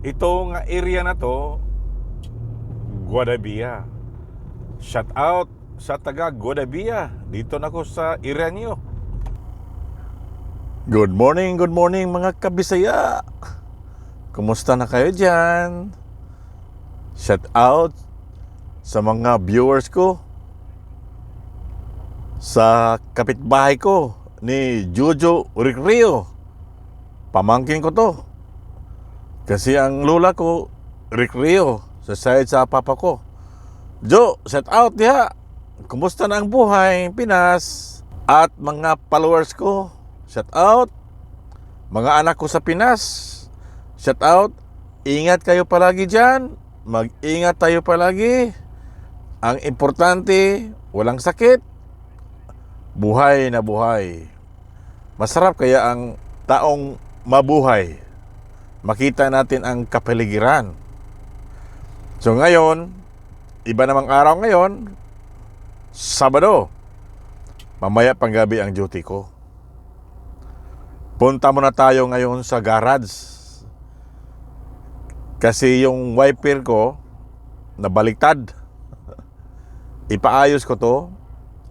Itong area na to, Guadabia. Shout out sa taga Guadabia. Dito na ko sa area niyo. Good morning, good morning mga kabisaya. Kumusta na kayo dyan? Shout out sa mga viewers ko. Sa kapitbahay ko ni Jojo Ricrio. Pamangkin ko to. Kasi ang lola ko, Rick Rio, sa side sa papa ko. Jo, set out diha. Kumusta na ang buhay, Pinas? At mga followers ko, set out. Mga anak ko sa Pinas, set out. Ingat kayo palagi dyan. Mag-ingat tayo palagi. Ang importante, walang sakit. Buhay na buhay. Masarap kaya ang taong mabuhay makita natin ang kapaligiran. So ngayon, iba namang araw ngayon, Sabado. Mamaya pang gabi ang duty ko. Punta muna tayo ngayon sa garage. Kasi yung wiper ko, nabaliktad. Ipaayos ko to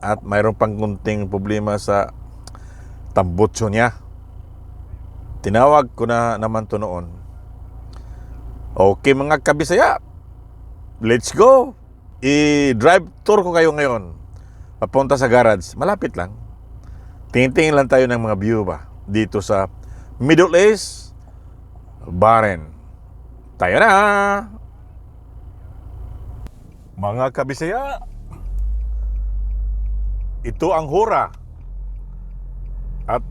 at mayroon pang kunting problema sa tambutso niya. Tinawag ko na naman to noon. Okay mga kabisaya, let's go! I-drive tour ko kayo ngayon. Papunta sa garage. Malapit lang. Tingin-tingin lang tayo ng mga view ba dito sa Middle East, Bahrain. Tayo na! Mga kabisaya, ito ang hura. At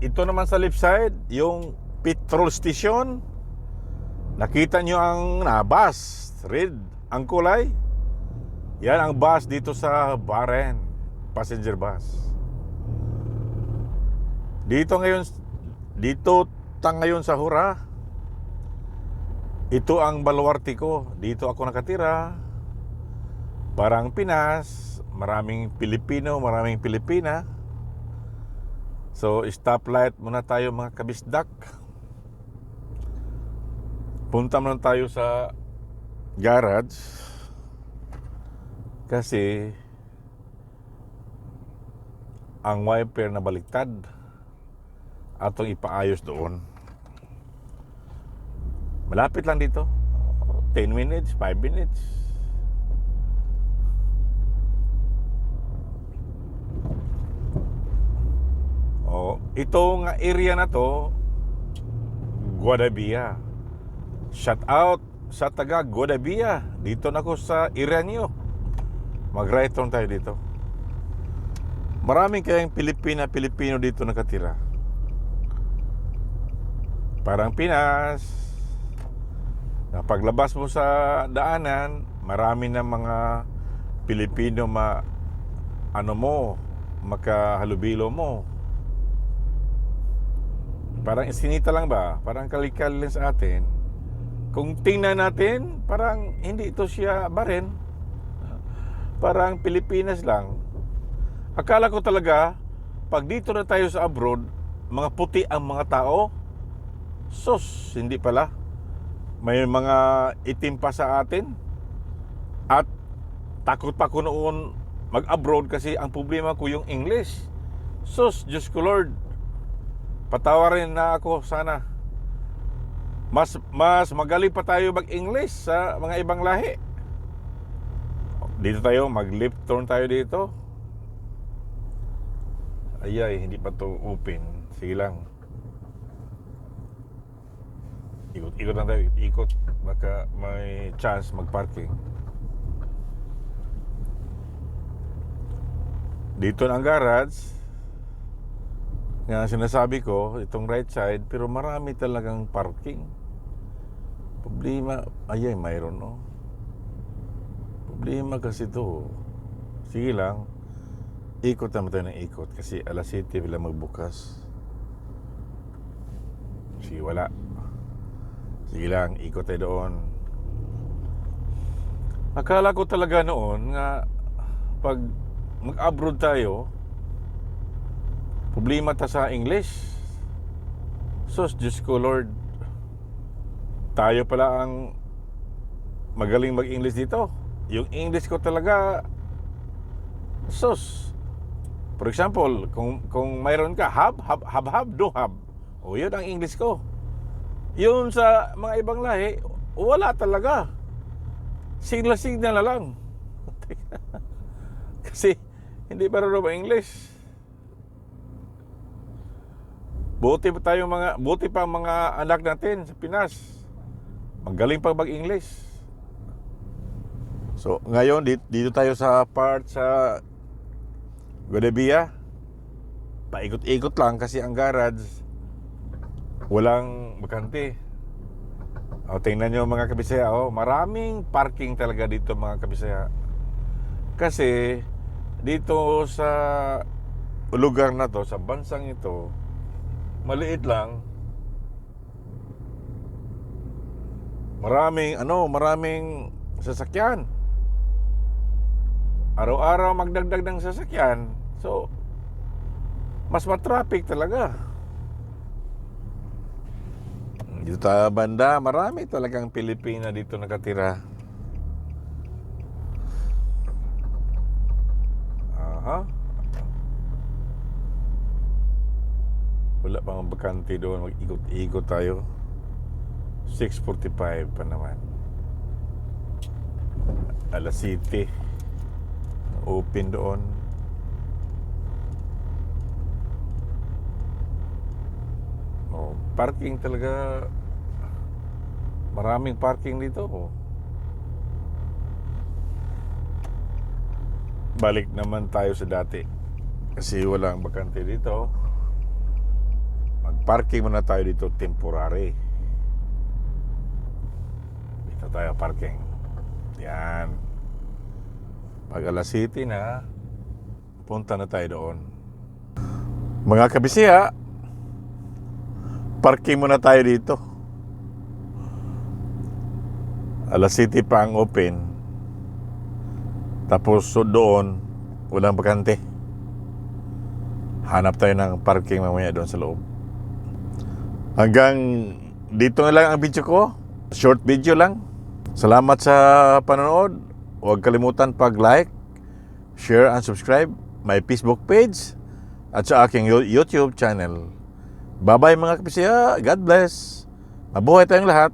ito naman sa left side, yung petrol station. Nakita nyo ang na bus, red ang kulay. Yan ang bus dito sa Bahrain, passenger bus. Dito ngayon, dito tang ngayon sa Hura. Ito ang baluarte ko. Dito ako nakatira. Parang Pinas, maraming Pilipino, maraming Pilipina. So, stoplight muna tayo mga kabisdak. Punta muna tayo sa garage. Kasi ang wiper na baliktad atong ipaayos doon. Malapit lang dito. 10 minutes, 5 minutes. Oh, itong area na to, Guadabia. Shout out sa taga Guadabia. Dito na ko sa area niyo. Mag-right turn tayo dito. Maraming kayang Pilipina, Pilipino dito nakatira. Parang Pinas. Na paglabas mo sa daanan, marami na mga Pilipino ma ano mo, makahalubilo mo. Parang isinita lang ba? Parang kalikal lang sa atin. Kung tingnan natin, parang hindi ito siya barin. Parang Pilipinas lang. Akala ko talaga, pag dito na tayo sa abroad, mga puti ang mga tao. Sus, hindi pala. May mga itim pa sa atin. At takot pa ko noon mag-abroad kasi ang problema ko yung English. Sus, Diyos ko Lord, patawarin na ako sana. Mas mas magaling pa tayo mag-English sa mga ibang lahi. Dito tayo, mag-left turn tayo dito. Ayay, hindi pa to open. Sige lang. Ikot, ikot lang tayo. Ikot. Baka may chance mag-parking. Dito na ang garage. Nga sinasabi ko, itong right side, pero marami talagang parking. Problema, ayay, mayroon no. Problema kasi to. Sige lang, ikot naman tayo ng ikot kasi alas 7 bila magbukas. Sige, wala. Sige lang, ikot tayo doon. Akala ko talaga noon nga pag mag-abroad tayo, problema ta sa English. Sus, Diyos ko, Lord. tayo pala ang magaling mag-English dito. Yung English ko talaga, sus. For example, kung, kung mayroon ka, have, have, have, have, do have. O yun ang English ko. Yun sa mga ibang lahi, wala talaga. Signal-signal na lang. Kasi hindi marunong ba English? Buti pa tayo mga buti pa ang mga anak natin sa Pinas. Magaling pa mag-English. So, ngayon dito, dito tayo sa part sa Godebia. Paikot-ikot lang kasi ang garage walang bakante. O, tingnan nyo mga kabisaya, oh, maraming parking talaga dito mga kabisaya. Kasi dito sa lugar na to, sa bansang ito, maliit lang. Maraming ano, maraming sasakyan. Araw-araw magdagdag ng sasakyan. So mas matraffic talaga. Dito sa banda, marami talagang Pilipina dito nakatira. Wala pang bakante doon. Mag-ikot-ikot tayo. 6.45 pa naman. Alas City. Open doon. Oh, parking talaga. Maraming parking dito. Oh. Balik naman tayo sa dati. Kasi walang bakante dito. Mag-parking muna tayo dito temporary. Dito tayo parking. Yan. Pag alas city na, punta na tayo doon. Mga kabisiya, parking muna tayo dito. Alas city pa ang open. Tapos so doon, walang bakante. Hanap tayo ng parking mamaya doon sa loob. Hanggang dito na lang ang video ko. Short video lang. Salamat sa panonood. Huwag kalimutan pag-like, share, and subscribe my Facebook page at sa aking Yo- YouTube channel. Bye-bye mga kapisya. God bless. Mabuhay tayong lahat.